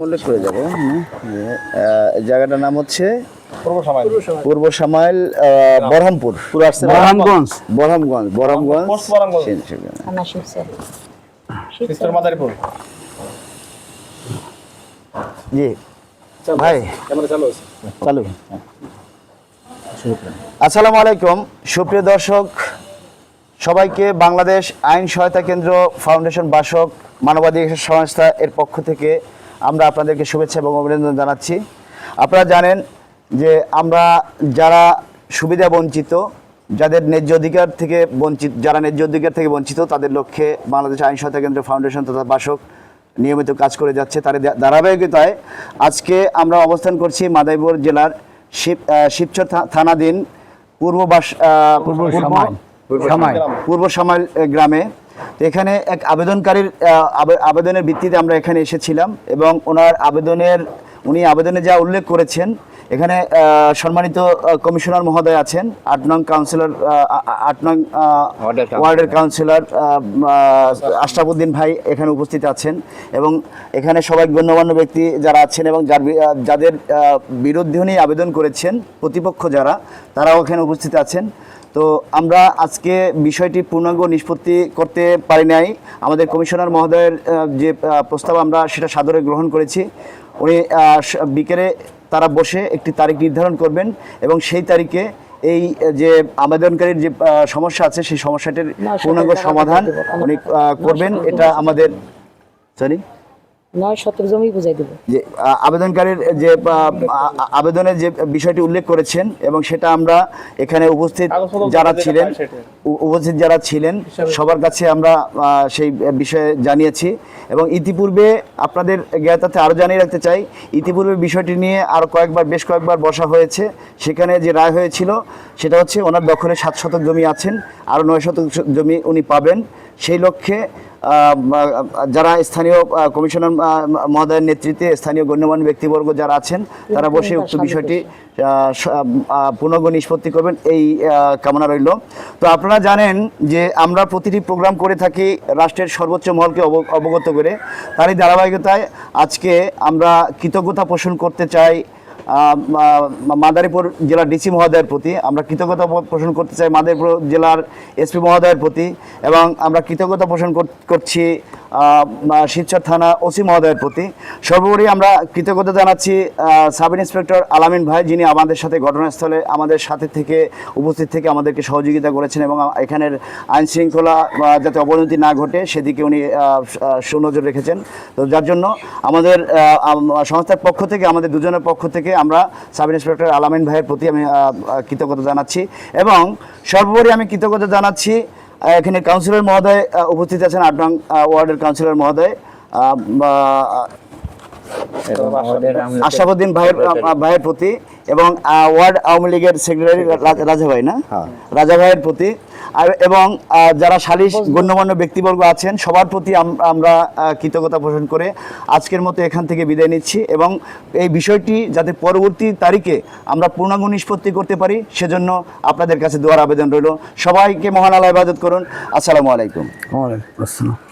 উল্লেখ করে যাব। জায়গাটার নাম হচ্ছে পূর্ব সামাইল বরহমপুর। বরহামগঞ্জ। বরহমগঞ্জ বরহমগঞ্জ। জি। ভাই। ক্যামেরা চালু আছে। চালু। আসসালামু আলাইকুম। সুপ্রিয় দর্শক সবাইকে বাংলাদেশ আইন সহায়তা কেন্দ্র ফাউন্ডেশন বাসক মানবাধিকার সংস্থা এর পক্ষ থেকে আমরা আপনাদেরকে শুভেচ্ছা এবং অভিনন্দন জানাচ্ছি। আপনারা জানেন যে আমরা যারা সুবিধা বঞ্চিত যাদের ন্যায্য অধিকার থেকে বঞ্চিত যারা ন্যায্য অধিকার থেকে বঞ্চিত তাদের লক্ষ্যে বাংলাদেশ আইন সহায়তা কেন্দ্র ফাউন্ডেশন তথা বাসক নিয়মিত কাজ করে যাচ্ছে তার ধারাবাহিকতায়। আজকে আমরা অবস্থান করছি মাদাইপুর জেলার শিব শিবচর থানাধীন পূর্ব বাস পূর্ব সামাইল গ্রামে। তো এখানে এক আবেদনকারীর আবেদনের ভিত্তিতে আমরা এখানে এসেছিলাম এবং ওনার আবেদনের উনি আবেদনে যা উল্লেখ করেছেন এখানে সম্মানিত কমিশনার মহোদয় আছেন আট নং কাউন্সিলর আট নং ওয়ার্ডের কাউন্সিলর। আশরাফুদ্দিন ভাই এখানে উপস্থিত আছেন এবং এখানে সবাই গণ্যমান্য ব্যক্তি যারা আছেন এবং যার যাদের বিরুদ্ধে উনি আবেদন করেছেন প্রতিপক্ষ যারা তারাও এখানে উপস্থিত আছেন। তো আমরা আজকে বিষয়টি পূর্ণাঙ্গ নিষ্পত্তি করতে পারি নাই। আমাদের কমিশনার মহোদয়ের যে প্রস্তাব আমরা সেটা সাদরে গ্রহণ করেছি। উনি বিকেলে তারা বসে একটি তারিখ নির্ধারণ করবেন এবং সেই তারিখে এই যে আবেদনকারীর যে সমস্যা আছে সেই সমস্যাটির পূর্ণাঙ্গ সমাধান উনি করবেন। এটা আমাদের সরি? নয় শতক জমি বুঝাই দেবো। যে আবেদনকারীর যে আবেদনের যে বিষয়টি উল্লেখ করেছেন এবং সেটা আমরা এখানে উপস্থিত যারা ছিলেন উপস্থিত যারা ছিলেন সবার কাছে আমরা সেই বিষয়ে জানিয়েছি এবং ইতিপূর্বে আপনাদের জ্ঞাতাতে আরও জানিয়ে রাখতে চাই ইতিপূর্বে বিষয়টি নিয়ে আরও কয়েকবার বেশ কয়েকবার বসা হয়েছে। সেখানে যে রায় হয়েছিল সেটা হচ্ছে ওনার দখলে সাত শতক জমি আছেন আরও নয় শতক জমি উনি পাবেন। সেই লক্ষ্যে যারা স্থানীয় কমিশনার মহোদয়ের নেতৃত্বে স্থানীয় গণ্যমান্য ব্যক্তিবর্গ যারা আছেন তারা বসে উক্ত বিষয়টি পুনর্গ নিষ্পত্তি করবেন এই কামনা রইল। তো আপনারা জানেন যে আমরা প্রতিটি প্রোগ্রাম করে থাকি রাষ্ট্রের সর্বোচ্চ মহলকে অব- অবগত করে। তারই ধারাবাহিকতায় আজকে আমরা কৃতজ্ঞতা পোষণ করতে চাই মাদারীপুর জেলার ডিসি মহোদয়ের প্রতি আমরা কৃতজ্ঞতা পোষণ করতে চাই মাদারীপুর জেলার এসপি মহোদয়ের প্রতি এবং আমরা কৃতজ্ঞতা পোষণ করছি শিবচর থানা ওসি মহোদয়ের প্রতি। সর্বোপরি আমরা কৃতজ্ঞতা জানাচ্ছি সাব ইন্সপেক্টর আলামিন ভাই, যিনি আমাদের সাথে ঘটনাস্থলে আমাদের সাথে থেকে উপস্থিত থেকে আমাদেরকে সহযোগিতা করেছেন এবং এখানের আইন শৃঙ্খলা যাতে অবনতি না ঘটে, সেদিকে উনি সুনজর রেখেছেন। তো যার জন্য আমাদের সংস্থার পক্ষ থেকে, আমাদের দুজনের পক্ষ থেকে আমরা সাব ইন্সপেক্টর আলামিন ভাইয়ের প্রতি আমি কৃতজ্ঞতা জানাচ্ছি। এবং সর্বোপরি আমি কৃতজ্ঞতা জানাচ্ছি এখানে কাউন্সিলর মহোদয় উপস্থিত আছেন আট নং ওয়ার্ডের কাউন্সিলর মহোদয়। আশরাফুদ্দিন ভাইয়ের ভাইয়ের প্রতি এবং ওয়ার্ড আওয়ামী লীগের সেক্রেটারি রাজা ভাই না? রাজা ভাইয়ের প্রতি। এবং যারা সালিশ গণ্যমান্য ব্যক্তিবর্গ আছেন সবার প্রতি আমরা কৃতজ্ঞতা পোষণ করে আজকের মতো এখান থেকে বিদায় নিচ্ছি এবং এই বিষয়টি যাতে পরবর্তী তারিখে আমরা পূর্ণাঙ্গ নিষ্পত্তি করতে পারি সেজন্য আপনাদের কাছে দোয়ার আবেদন রইল। সবাইকে মহান আল্লাহ ইবাদত করুন। আসসালামু আলাইকুম। ওয়ালাইকুম আসসালাম।